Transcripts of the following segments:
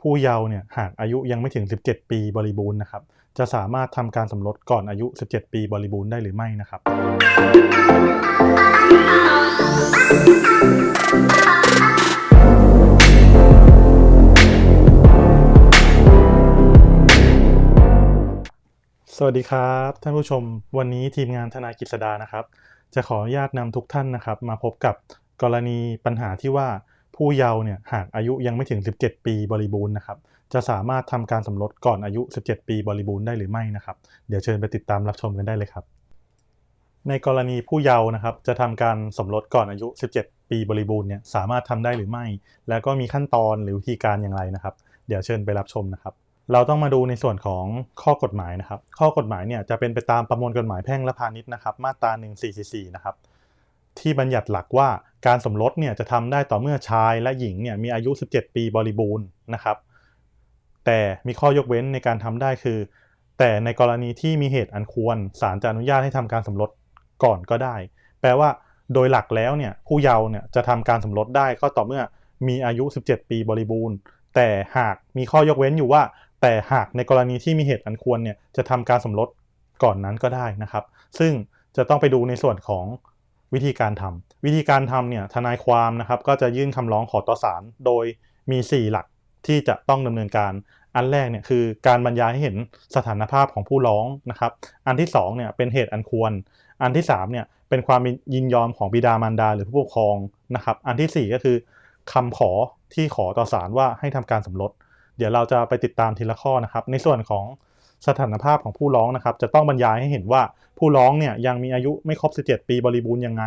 ผู้เยาว์เนี่ยหากอายุยังไม่ถึง 17 ปีบริบูรณ์นะครับจะสามารถทำการสมรสก่อนอายุ 17 ปีบริบูรณ์ได้หรือไม่นะครับ สวัสดีครับ ท่านผู้ชม วันนี้ทีมงานทนายกฤษดานะครับ จะขออนุญาตนำทุกท่านนะครับ มาพบกับกรณีปัญหาที่ว่า ผู้เยาว์เนี่ยหากอายุยังไม่ถึง 17 ปีบริบูรณ์นะครับจะสามารถทำการสมรสก่อนอายุ 17 ปีบริบูรณ์ได้หรือไม่นะครับ เดี๋ยวเชิญไปติดตามรับชมกันได้เลยครับ ในกรณีผู้เยาว์นะครับ จะทำการสมรสก่อนอายุ 17 ปีบริบูรณ์เนี่ยสามารถทำได้หรือไม่ แล้วก็มีขั้นตอนหรือวิธีการอย่างไรนะครับ เดี๋ยวเชิญไปรับชมนะครับ เราต้องมาดูในส่วนของข้อกฎหมายนะครับ ข้อกฎหมายเนี่ยจะเป็นไปตามประมวลกฎหมายแพ่งและพาณิชย์นะครับ มาตรา 144 นะครับ ที่บัญญัติหลักว่า การสมรสเนี่ยจะทำได้ต่อเมื่อชายและหญิงเนี่ยมีอายุ 17 ปีบริบูรณ์นะครับ แต่มีข้อยกเว้นในการทำได้คือ แต่ในกรณีที่มีเหตุอันควรศาลจะอนุญาตให้ทำการสมรสก่อนก็ได้ แปลว่าโดยหลักแล้วเนี่ยผู้เยาว์เนี่ยจะทำการสมรสได้ก็ต่อเมื่อมีอายุ 17 ปีบริบูรณ์ แต่หากมีข้อยกเว้นอยู่ว่า แต่หากในกรณีที่มีเหตุอันควรเนี่ยจะทำการสมรสก่อนนั้นก็ได้นะครับ ซึ่งจะต้องไปดูในส่วนของ วิธีการทำวิธีการทำเนี่ยทนายความนะครับก็จะยื่นคำร้องขอต่อศาลโดยมี 4 หลักที่จะต้องดำเนินการอันแรกเนี่ยคือการบรรยายให้เห็นสถานภาพของผู้ร้องนะครับ อันที่2เนี่ยเป็นเหตุอันควร อันที่3เนี่ยเป็นความยินยอมของบิดามารดาหรือผู้ปกครองนะครับ อันทีสี่4 ก็คือคำขอที่ขอต่อศาลว่าให้ทำการสมรส เดี๋ยวเราจะไปติดตามทีละข้อนะครับ ในส่วนของ สถานภาพของผู้ร้องนะครับจะต้องบรรยายให้เห็นว่าผู้ร้องเนี่ยยังมีอายุไม่ครบ 17 ปีบริบูรณ์ยังไง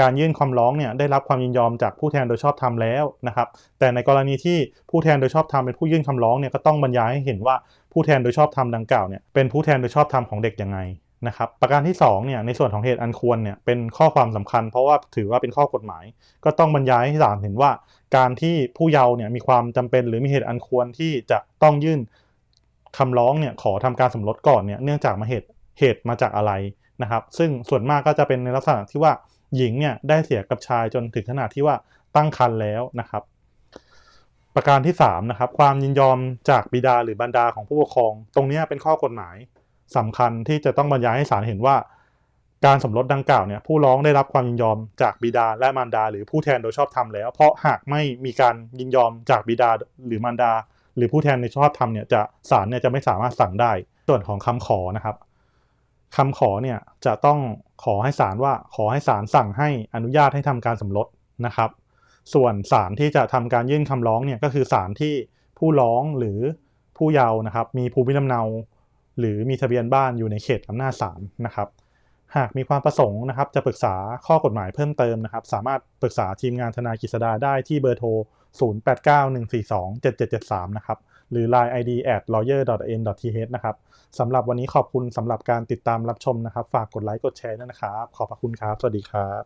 การยื่นคำร้องเนี่ยได้รับความยินยอมจากผู้แทนโดยชอบธรรมแล้วนะครับแต่ในกรณีที่ผู้แทนโดยชอบธรรมเป็นผู้ยื่นคำร้องเนี่ยก็ต้องบรรยายให้เห็นว่าผู้แทนโดยชอบธรรมดังกล่าวเนี่ยเป็นผู้แทนโดยชอบธรรมของเด็กยังไงนะครับประการที่2เนี่ยในส่วนของเหตุอันควรเนี่ยเป็นข้อความสำคัญ เพราะว่าถือว่าเป็นข้อกฎหมาย ก็ต้องบรรยายให้ศาลเห็นว่า การที่ผู้เยาว์เนี่ยมีความจำเป็นหรือมีเหตุอันควรที่จะต้องยื่น คำร้องเนี่ยขอทำการสมรสก่อนเนี่ยเนื่องจากมาเหตุเหตุมาจากอะไรนะครับ ซึ่งส่วนมากก็จะเป็นในลักษณะที่ว่าหญิงเนี่ยได้เสียกับชายจนถึงขนาดที่ว่าตั้งครรภ์แล้วนะครับ ประการที่3นะครับความยินยอมจากบิดาหรือบรรดาของผู้ปกครอง ตรงนี้เป็นข้อกฎหมายสำคัญที่จะต้องบรรยายให้ศาลเห็นว่า การสมรสดังกล่าวเนี่ยผู้ร้องได้รับความยินยอมจากบิดาและมารดา หรือผู้แทนโดยชอบธรรมแล้ว เพราะหากไม่มีการยินยอมจากบิดาหรือมารดา หรือผู้แทนในชอบธรรมเนี่ยจะศาลเนี่ยจะไม่สามารถสั่งได้ ส่วนของคำขอนะครับคำขอเนี่ยจะต้องขอให้ศาลว่าขอให้ศาลสั่งให้อนุญาตให้ทำการสมรสนะครับ ส่วนศาลที่จะทำการยื่นคำร้องเนี่ยก็คือศาลที่ผู้ร้องหรือผู้เยาว์นะครับ มีภูมิลำเนา หรือมีทะเบียนบ้านอยู่ในเขตอำนาจศาลนะครับ หากมีความประสงค์นะครับ จะปรึกษาข้อกฎหมายเพิ่มเติมนะครับ สามารถปรึกษาทีมงานทนายกฤษดาได้ที่เบอร์โทร 0891427773 นะครับ หรือ line id at lawyer.n.th นะครับสำหรับวันนี้ขอบคุณสำหรับการติดตามรับชมนะครับ ฝากกดไลค์กดแชร์ด้วยนะครับ ขอบพระคุณครับ สวัสดีครับ